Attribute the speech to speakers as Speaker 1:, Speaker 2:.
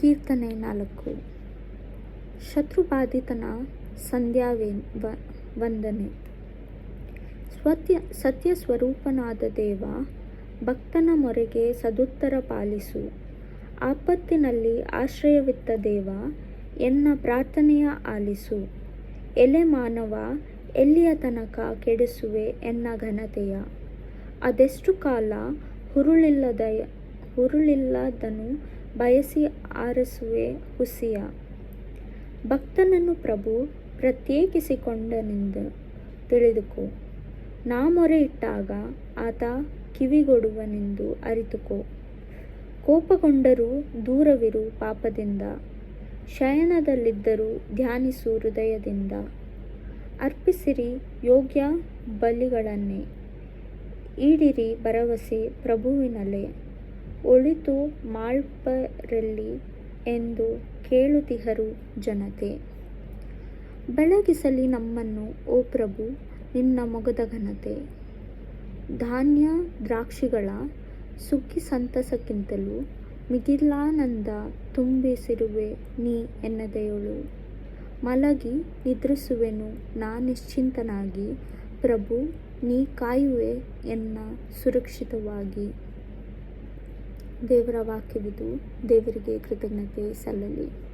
Speaker 1: ಕೀರ್ತನೆ ನಾಲ್ಕು ಶತ್ರುಬಾಧಿತನ ಸಂಧ್ಯಾವೇ ವಂದನೆ. ಸ್ವತ್ಯ ಸತ್ಯ ಸ್ವರೂಪನಾದ ದೇವ, ಭಕ್ತನ ಮೊರೆಗೆ ಸದುತ್ತರ ಪಾಲಿಸು. ಆಪತ್ತಿನಲ್ಲಿ ಆಶ್ರಯವಿತ್ತ ದೇವ, ಎನ್ನ ಪ್ರಾರ್ಥನೆಯ ಆಲಿಸು. ಎಲೆ ಮಾನವ, ಎಲ್ಲಿಯ ತನಕ ಕೆಡಿಸುವೆ ಎನ್ನ ಘನತೆಯ. ಅದೆಷ್ಟು ಕಾಲ ಹುರುಳಿಲ್ಲದ ಹುರುಳಿಲ್ಲದನು ಬಯಸಿ ಆರಿಸುವೆ ಹುಸಿಯ. ಭಕ್ತನನ್ನು ಪ್ರಭು ಪ್ರತ್ಯೇಕಿಸಿಕೊಂಡನೆಂದು ತಿಳಿದುಕೋ. ನಾ ಮೊರೆ ಇಟ್ಟಾಗ ಆತ ಕಿವಿಗೊಡುವನೆಂದು ಅರಿತುಕೋ. ಕೋಪಗೊಂಡರೂ ದೂರವಿರು ಪಾಪದಿಂದ. ಶಯನದಲ್ಲಿದ್ದರೂ ಧ್ಯಾನಿಸು ಹೃದಯದಿಂದ. ಅರ್ಪಿಸಿರಿ ಯೋಗ್ಯ ಬಲಿಗಳನ್ನೇ. ಈಡಿರಿ ಭರವಸೆ ಪ್ರಭುವಿನಲ್ಲೇ. ಒಳಿತು ಮಾಳ್ಪರಲ್ಲಿ ಎಂದು ಕೇಳುತ್ತಿಹರು ಜನತೆ. ಬೆಳಗಿಸಲಿ ನಮ್ಮನ್ನು, ಓ ಪ್ರಭು, ನಿನ್ನ ಮೊಗದ ಘನತೆ. ಧಾನ್ಯ ದ್ರಾಕ್ಷಿಗಳ ಸುಗ್ಗಿ ಸಂತಸಕ್ಕಿಂತಲೂ ಮಿಗಿಲಾನಂದ ತುಂಬಿಸಿರುವೆ ನೀ ಎನ್ನದೆಯೋಳು. ಮಲಗಿ ನಿದ್ರಿಸುವೆನು ನಾ ನಿಶ್ಚಿಂತನಾಗಿ. ಪ್ರಭು, ನೀ ಕಾಯುವೆ ಎನ್ನ ಸುರಕ್ಷಿತವಾಗಿ. ದೇವರ ವಾಕ್ಯವಿದು ದೇವರಿಗೆ ಕೃತಜ್ಞತೆ ಸಲ್ಲಲಿ.